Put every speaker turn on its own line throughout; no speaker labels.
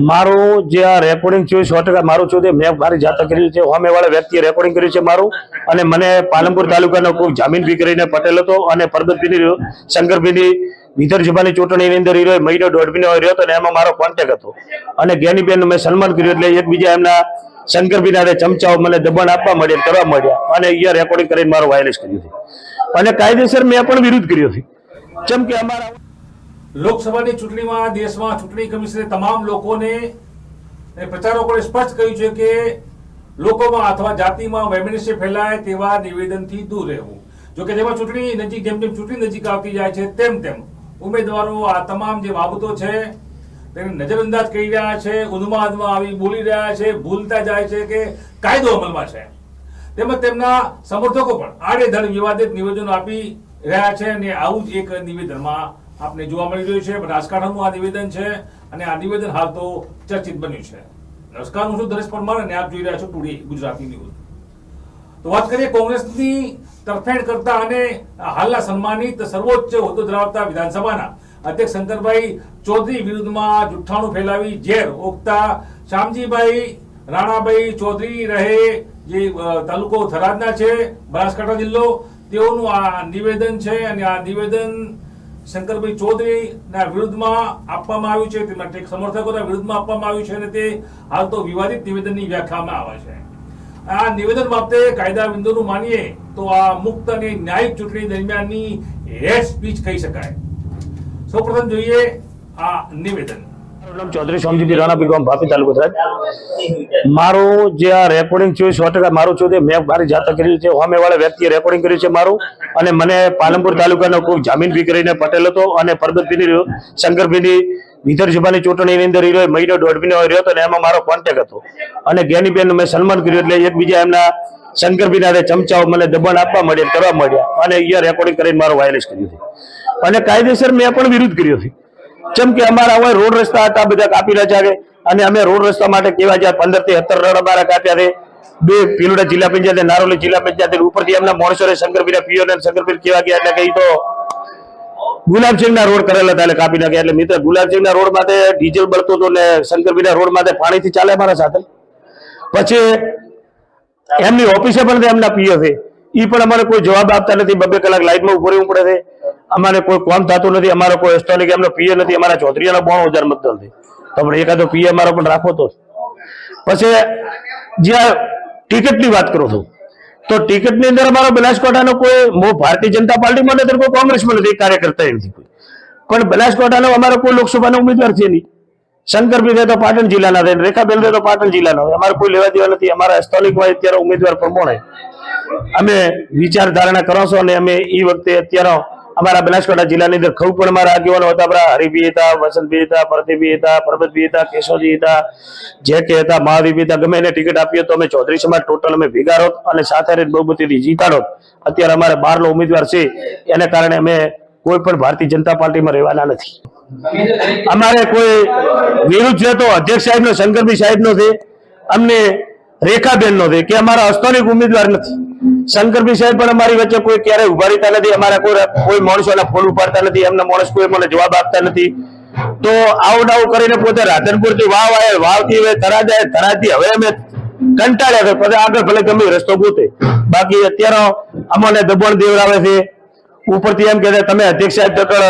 મારું જે મેં મારી જાતે કર્યું છે. કર્યું છે મારું. અને મને પાલનપુર તાલુકાનો કોઈ જામીન ફી કરીને પટેલ હતો અને શંકરભીની શંકરભાઈની વિધાનસભાની ચૂંટણીની અંદર એ મહિનો દોઢ મહિનો રહ્યો હતો અને એમાં મારો કોન્ટેક્ટ હતો. અને જ્ઞાનીબેન મેં સન્માન કર્યું એટલે એકબીજા એમના શંકરભાઈના હારે ચમચાઓ મને દબાણ આપવા મળ્યા, કરવા મળ્યા. અને અહીંયા રેકોર્ડિંગ કરીને મારો વાયરલેસ કર્યું છે. અને કાયદેસર મેં પણ વિરોધ કર્યો છે. જેમ કે અમારા
લોકસભાની ચૂંટણીમાં દેશમાં ચૂંટણી કમિશને તમામ લોકોને પ્રચારકોને સ્પષ્ટ કહ્યું છે કે લોકોમાં અથવા જાતિમાં વૈમનસ્ય ફેલાય તેવા નિવેદનથી દૂર રહેવું. જો કે જેમાં ચૂંટણી નજીક જેમ જેમ ચૂંટણી નજીક આવતી જાય છે, તેમ તેમ ઉમેદવારો આ તમામ જે બાબતો છે તેને નજરઅંદાજ કરી રહ્યા છે, ઉન્માદમાં આવી બોલી રહ્યા છે, ભૂલતા જાય છે કે કાયદો અમલમાં છે. તેમજ તેમના સમર્થકો પણ આડેધડ વિવાદિત નિવેદનો આપી રહ્યા છે અને આવું જ એક નિવેદનમાં આપને જોવા મળી રહ્યું છે. રાજકારણનું આ નિવેદન છે અને આ નિવેદન હાલ તો ચર્ચિત બન્યું છે. નમસ્કાર હું છું દરેશ પરમાર અને આપ જોઈ રહ્યા છો ટુડે ગુજરાતી ન્યૂઝ. તો વાત કરીએ કોંગ્રેસની તરફેણ કરતા અને હાલના સન્માનિત સર્વોચ્ચ હોદ્દો ધરાવતા વિધાનસભાના. અધ્યક્ષ શંકરભાઈ ચૌધરી વિરુદ્ધમાં જુઠ્ઠાણું ફેલાવી ઝેર ઓગતા. શામજીભાઈ રાણાભાઈ ચૌધરી રહે જે તાલુકો થરાદના છે. બનાસકાંઠા જિલ્લો. તેઓનું આ નિવેદન છે અને આ નિવેદન શંકરભાઈ ચૌધરીના વિરુદ્ધમાં આપવામાં આવ્યું છે, તેમના ટેક સમર્થકોના વિરુદ્ધમાં આપવામાં આવ્યું છે અને તે હાલ તો વિવાદિત નિવેદનની વ્યાખ્યામાં આવે છે. આ નિવેદન બાબતે કાયદા બિંદુનું માનીએ તો આ મુક્ત અને ન્યાયિક ચૂંટણી દરમિયાનની હેડ સ્પીચ કહી શકાય. સૌપ્રથમ જોઈએ આ નિવેદન.
નામ ચૌધરી સોમજીભાઈ રાણાપી ગામ ભાપી તાલુકો સાહેબ મારું જે આ રેકોર્ડિંગ થયું સો ટકા મારું તે મેં મારી જાતે કર્યું છે. હોમેવાળા વ્યક્તિએ રેકોર્ડિંગ કર્યું છે મારું. અને મને પાલનપુર તાલુકાનો કોઈ જામીન ફી કરીને પટેલ હતો અને પરબતભીની શંકરભીની વિધાનસભાની ચૂંટણીની અંદર એ મહિનો દોઢ મહિનો રહ્યો હતો અને એમાં મારો કોન્ટેક્ટ હતો. અને જ્ઞાનીબેન મેં સન્માન કર્યું એટલે એકબીજા એમના શંકરભાઈના હારે ચમચાઓ મને દબાણ આપવા મળ્યા, કરવા મળ્યા. અને અહીંયા રેકોર્ડિંગ કરીને મારો વાયરલેસ કર્યું છે. અને કાયદેસર મેં પણ વિરોધ કર્યો છે. જેમ કે અમારા હવે રોડ રસ્તા હતા, બધા કાપી રહ્યા છે અને અમે રોડ રસ્તા માટે કેવા જ્યાં પંદરથી સત્તર રોડ અમારા કાપ્યા છે. બે પીલુડા જિલ્લા પંચાયત નારોલી જિલ્લા પંચાયત ઉપરથી એમના માણસો શંકરપીરા, પીઓ શંકરપીર કેવા ગયા એટલે કઈ તો ગુલાબસિંહ ના રોડ કરેલા હતા એટલે કાપી નાખ્યા. એટલે મિત્ર ગુલાબસિંહ ના રોડ માટે ડીઝલ બળતું હતું ને શંકરપીર રોડ માટે પાણીથી ચાલે અમારા સાથે. પછી એમની ઓફિસે પણ એમના પીઓ છે. એ પણ અમારે કોઈ જવાબ આપતા નથી. બબે કલાક લાઈટમાં ઊભો રહેવું પડે છે. અમારે કોઈ કોમ થતું નથી, અમારો કોઈ એસ્ટોનિક એમનો પીએ નથી, અમારા ચૌધરીના બોણો હજાર મતદાન છે તો આપણે એકાદો પીએ અમારો પણ રાખો તો પછી જ્યાં ટિકિટની વાત કરું છું, તો ટિકિટની અંદર અમારો બનાસકાંઠાનો કોઈ મો ભારતીય જનતા પાર્ટીમાં નથી, કોઈ કોંગ્રેસમાં નથી કાર્યકર્તા નથી કોઈ. પણ બનાસકાંઠાનો અમારો કોઈ લોકસભાનો ઉમેદવાર છે નહીં. શંકરભાઈ તો પાટણ જિલ્લાના રેખા રેખાબેન તો પાટણ જિલ્લાના હોય અમારે કોઈ લેવા દેવા નથી, અમારા સ્થાનિક હોય અત્યારે ઉમેદવાર પ્રમાણે. અમે વિચાર ધારણા કરો છો અને અમે એ વખતે અત્યારે અમારા બનાસકાંઠા જિલ્લાની અંદર ખવું પણ મારા આગેવાનો હતા. આપણા હરિભી હતા, વસંતભી હતા પ્રદીપભી હતા પરબતભી હતા, કેશવજી હતા જે કે હતા મહાવીભી હતા. ગમે એને ટિકિટ આપી તો અમે ચૌધરી સમાજ ટોટલ અમે ભેગા અને સાથે રહીને બહુમતીથી જીતાડો અત્યારે અમારે બહારનો ઉમેદવાર છે. એને કારણે અમે કોઈ પણ ભારતીય જનતા પાર્ટીમાં રહેવાના નથી. અમારે કોઈ વિરુદ્ધ છે તો અધ્યક્ષ સાહેબ નો શંકરભાઈ સાહેબ નો છે. અમને રેખાબેન નો છે, કે અમારા અસ્થાનિક ઉમેદવાર નથી. શંકરભાઈ સાહેબ પણ અમારી વચ્ચે કોઈ ક્યારેય ઊભા રહેતા નથી. અમારા કોઈ કોઈ ફોન ઉપાડતા નથી. એમના માણસ કોઈ મને જવાબ આપતા નથી. તો આઉટ આઉટ કરીને પોતે રાધનપુરથી વાવ આવે વાવથી હવે થરાદ આવે થરાદથી હવે અમે કંટાળ્યા પછી આગળ ભલે ગમે રસ્તો ગોતે. બાકી અત્યારે અમને દબણ દેવડાવે છે. ઉપરથી એમ કે તમે અધ્યક્ષ સાહેબ આગળ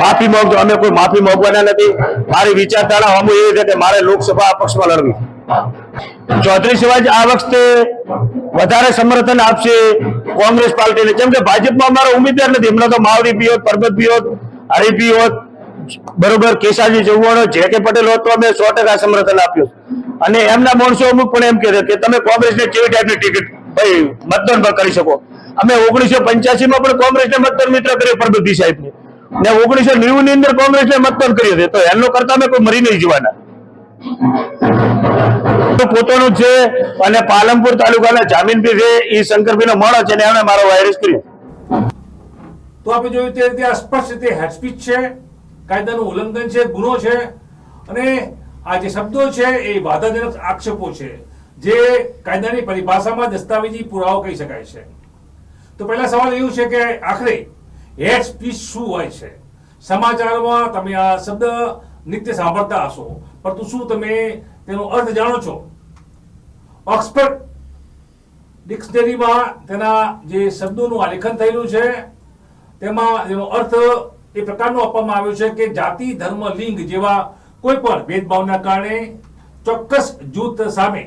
માફી માંગજો. અમે કોઈ માફી માંગવાના નથી. મારી વિચારધારા અમુ એવી કે મારે લોકસભા અપક્ષમાં લડવી ચૌધરી સિવાય આ વખતે વધારે સમર્થન આપશે કોંગ્રેસ પાર્ટીને. જેમ કે ભાજપમાં અમારો ઉમેદવાર નથી. હમણાં તો માવડી પિયોત પરબત પિયોત હરી પિયોત બરોબર કેશાજી ચૌહાણ જે કે પટેલ હોત તો અમે સો ટકા સમર્થન આપ્યું. અને એમના માણસો અમુક પણ એમ છે કે તમે કોંગ્રેસને કેવી ટાઈપની ટિકિટ, ભાઈ, મતદાન પર કરી શકો. અમે ઓગણીસો પંચ્યાસી માં પણ કોંગ્રેસને મતદાન મિત્ર કર્યો પરબત સાહેબને. ને ઓગણીસો નેવું ની અંદર કોંગ્રેસને મતદાન કર્યું હતું તો એનો કરતા અમે કોઈ મરી નહીં જવાના. પોતાનું છે અને પાલનપુર તાલુકાના જામીન બી છે એ શંકરભાઈ નો મળો છે એમણે મારો વાયરસ કર્યો.
તો આપણે જોયું તે રીતે આ રીતે હેડસ્પીચ છે, કાયદાનું ઉલ્લંઘન છે, ગુનો છે, અને આ જે શબ્દો છે એ વાધાજનક આક્ષેપો છે, જે કાયદાની પરિભાષામાં દસ્તાવેજી પુરાવો કહી શકાય છે. તો પહેલા સવાલ એવું છે કે આખરે હેડ સ્પીચ શું હોય છે? સમાચારમાં તમે આ શબ્દ નિત્ય સાંભળતા હશો. પરંતુ શું તમે તેનો અર્થ જાણો છો? ઓક્સફર્ડ ડિક્શનરીમાં તેના જે શબ્દોનું આલેખન થયેલું છે, તેમાં એનો અર્થ એ પ્રકારનો આપવામાં આવ્યો છે કે જાતિ, ધર્મ, લિંગ જેવા કોઈ પણ ભેદભાવના કારણે ચોક્કસ જૂથ સામે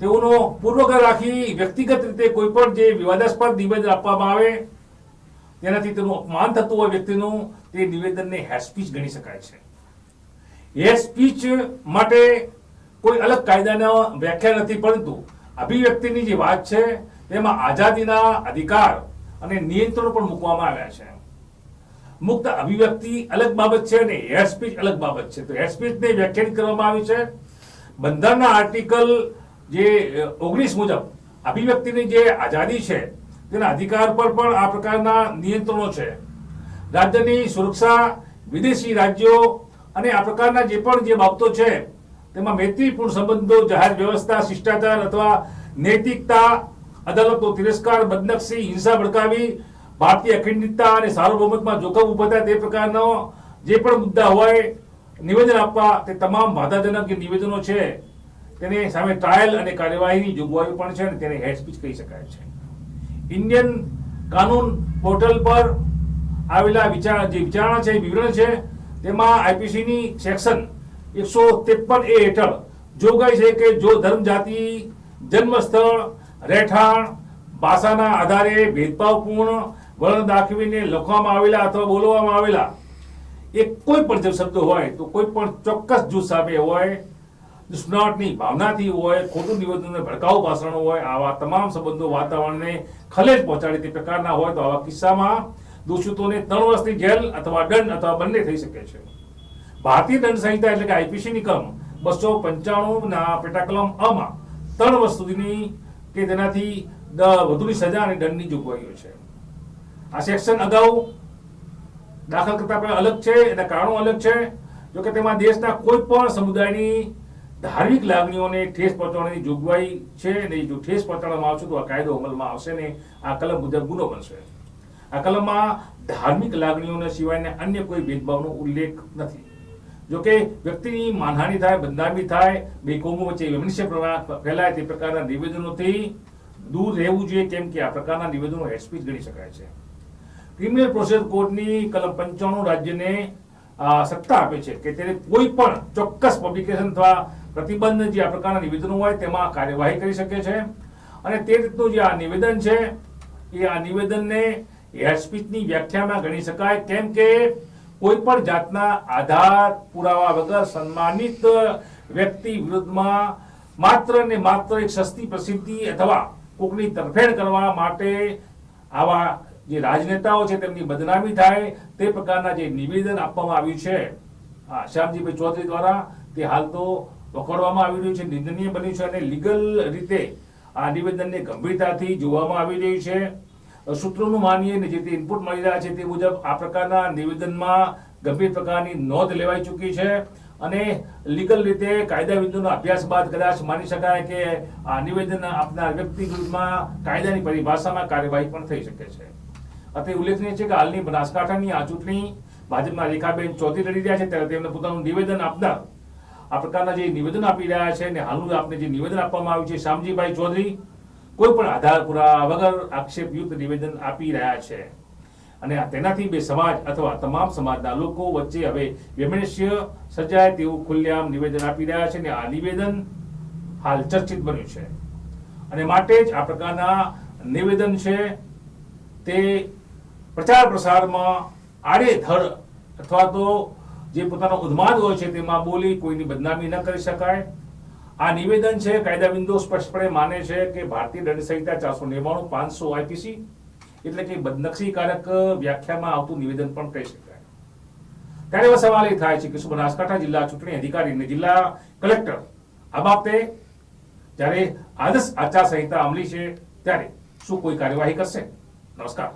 તેઓનો પૂર્વગ્રહ રાખી વ્યક્તિગત રીતે કોઈ પણ જે વિવાદાસ્પદ નિવેદન આપવામાં આવે તેનાથી તેનું અપમાન થતું હોય વ્યક્તિનું, તે નિવેદનને સ્પીચ ગણી શકાય છે. હેડ સ્પીચ માટે કોઈ અલગ કાયદાના વ્યાખ્યા નથી, પરંતુ અભિવ્યક્તિની જે વાત છે તેમાં આઝાદીના અધિકાર અને નિયંત્રણો પણ મૂકવામાં આવ્યા છે. મુક્ત અભિવ્યક્તિ અલગ બાબત છે અને હેડ સ્પીચ અલગ બાબત છે. તો હેડ સ્પીચને વ્યાખ્યાયિત કરવામાં આવી છે. બંધારણના આર્ટિકલ જે ઓગણીસ મુજબ અભિવ્યક્તિની જે આઝાદી છે તેના અધિકાર પર પણ આ પ્રકારના નિયંત્રણો છે. રાજ્યની સુરક્ષા, વિદેશી રાજ્યો અને આ પ્રકારના જે પણ જે બાબતો છે, તેમાં મૈત્રીપૂર્ણ સંબંધો, જાહેર વ્યવસ્થા, શિષ્ટાચાર અથવા નૈતિકતા, અદાલતનો તિરસ્કાર, બદનક્ષી, હિંસા ભડકાવી, ભારતીય અખંડિતતા અને સાર્વભૌમત્વમાં જોખમ ઊભા થાય તે પ્રકારનો જે પણ મુદ્દા હોય, નિવેદન આપવા તે તમામ બાધાજનક જે નિવેદનો છે, તેની સામે ટ્રાયલ અને કાર્યવાહીની જોગવાઈઓ પણ છે અને તેને હેડ સ્પીચ કહી શકાય છે. ઇન્ડિયન કાનૂન પોર્ટલ પર આવેલા વિચાર, જે વિચારણા છે વિવરણ છે, તેમાં આઈપીસીની સેક્શન એકસો ત્રેપન એ હેઠળ જોગવાઈ છે કે જો ધર્મ જાતિ જન્મસ્થળ, રહેઠાણ, ભાષાના આધારે ભેદભાવપૂર્ણ વર્ણ દાખવીને લખવામાં આવેલા અથવા બોલવામાં આવેલા એ કોઈ પણ શબ્દ હોય તો કોઈ પણ ચોક્કસ જૂથ સામે હોય દુષ્ણાટની ભાવનાથી હોય, ખોટું નિવેદનને ભડકાઉ ભાષણો હોય, આવા તમામ સંબંધો વાતાવરણને ખલેલ પહોંચાડે તે પ્રકારના હોય તો આવા કિસ્સામાં દોષિતોને ત્રણ વર્ષની જેલ અથવા દંડ અથવા બંને થઈ શકે છે. ભારતીય દંડ સંહિતા એટલે કે આઈપીસી નિકમ બસો પંચાણુંના પેટાકલમ અમાં ત્રણ વર્ષ સુધીની કે તેનાથી વધુની સજા અને દંડની જોગવાઈઓ છે. આ સેક્શન અગાઉ દાખલ કરતા પહેલા અલગ છે, એના કારણો અલગ છે. જોકે તેમાં દેશના કોઈ પણ સમુદાયની ધાર્મિક લાગણીઓને ઠેસ પહોંચાડવાની જોગવાઈ છે ને જો ઠેસ પહોંચાડવામાં આવશે તો આ કાયદો અમલમાં આવશે ને આ કલમ મુજબ ગુનો બનશે. આ કલમમાં ધાર્મિક લાગણીઓના સિવાયના અન્ય કોઈ ભેદભાવનો ઉલ્લેખ નથી. જોકે વ્યક્તિની માનહાનિ થાય, બદનામી થાય બે કોમો વચ્ચે વૈમનસ્ય પ્રવા- ફેલાય તે પ્રકારના નિવેદનોથી દૂર રહેવું જોઈએ, કેમ કે આ પ્રકારના નિવેદનો હેડ સ્પીચ ગણી શકાય છે. ક્રિમિનલ પ્રોસેસ કોડની કલમ પંચાણું રાજ્યને સત્તા આપે છે કે તેને કોઈ પણ ચોક્કસ પબ્લિકેશન અથવા પ્રતિબંધ જે આ પ્રકારના નિવેદનો હોય તેમાં કાર્યવાહી કરી શકે છે. અને તે રીતનું જે આ નિવેદન છે, એ આ નિવેદનને હેડ સ્પીચની વ્યાખ્યામાં ગણી શકાય. કેમ કે કોઈ પણ જાતના આધાર પુરાવા વગર સન્માનિત વ્યક્તિ વિરુદ્ધમાં માત્ર ને માત્ર એક સસ્તી પ્રસિદ્ધિ અથવા કોકની તરફેણ કરવા માટે આવા જે રાજનેતાઓ છે તેમની બદનામી થાય તે પ્રકારના જે નિવેદન આપવામાં આવ્યું છે. શ્યામજીભાઈ ચૌધરી દ્વારા તે હાલ તો વખોડવામાં આવી રહ્યું છે, નિંદનીય બન્યું છે અને લીગલ રીતે આ નિવેદનને ગંભીરતાથી જોવામાં આવી રહ્યું છે. સૂત્રોનું માનીએ ને જે તે ઇનપુટ મળી રહ્યા છે તે મુજબ આ પ્રકારના નિવેદનમાં ગંભીર પ્રકારની નોંધ લેવાઈ ચૂકી છે અને લીગલ રીતે કાયદા કાયદાવિદોનો અભ્યાસ બાદ કદાચ માની શકાય કે આ નિવેદન આપનાર વ્યક્તિ વિરુદ્ધમાં કાયદાની પરિભાષામાં કાર્યવાહી પણ થઈ શકે છે. અત્રે ઉલ્લેખનીય છે કે હાલની બનાસકાંઠાની આ ચૂંટણી ભાજપના રેખાબેન ચૌધરી લડી રહ્યા છે, ત્યારે તેમને પોતાનું નિવેદન આપનાર આ પ્રકારના જે નિવેદન આપી રહ્યા છે અને હાલનું આપને જે નિવેદન આપવામાં આવ્યું છે, શામજીભાઈ ચૌધરી, કોઈ પણ આધાર પુરાવા વગર આક્ષેપયુક્ત નિવેદન આપી રહ્યા છે. અને તેનાથી બે સમાજ અથવા તમામ સમાજના લોકો વચ્ચે હવે વૈમનસ્ય સર્જાય તેવું ખુલ્લેઆમ નિવેદન આપી રહ્યા છે અને આ નિવેદન હાલ ચર્ચિત બન્યું છે. અને માટે જ આ પ્રકારના નિવેદન છે તે પ્રચાર પ્રસારમાં આડેધડ અથવા તો જે પોતાનો ઉન્માદ હોય છે તેમાં બોલી કોઈની બદનામી ન કરી શકાય. આ નિવેદન છે કાયદાબિંદો સ્પષ્ટપણે માને છે કે ભારતીય દંડ સંહિતા ચારસો નેવાણું પાંચસો આઈપીસી એટલે કે બદનક્ષીકારક વ્યાખ્યામાં આવતું નિવેદન પણ કહી શકાય. ત્યારે એવો સવાલ એ થાય છે કે શું બનાસકાંઠા જિલ્લા ચૂંટણી અધિકારી અને જિલ્લા કલેક્ટર આ બાબતે જ્યારે આદર્શ આચાર સંહિતા અમલી છે, ત્યારે શું કોઈ કાર્યવાહી કરશે? નમસ્કાર.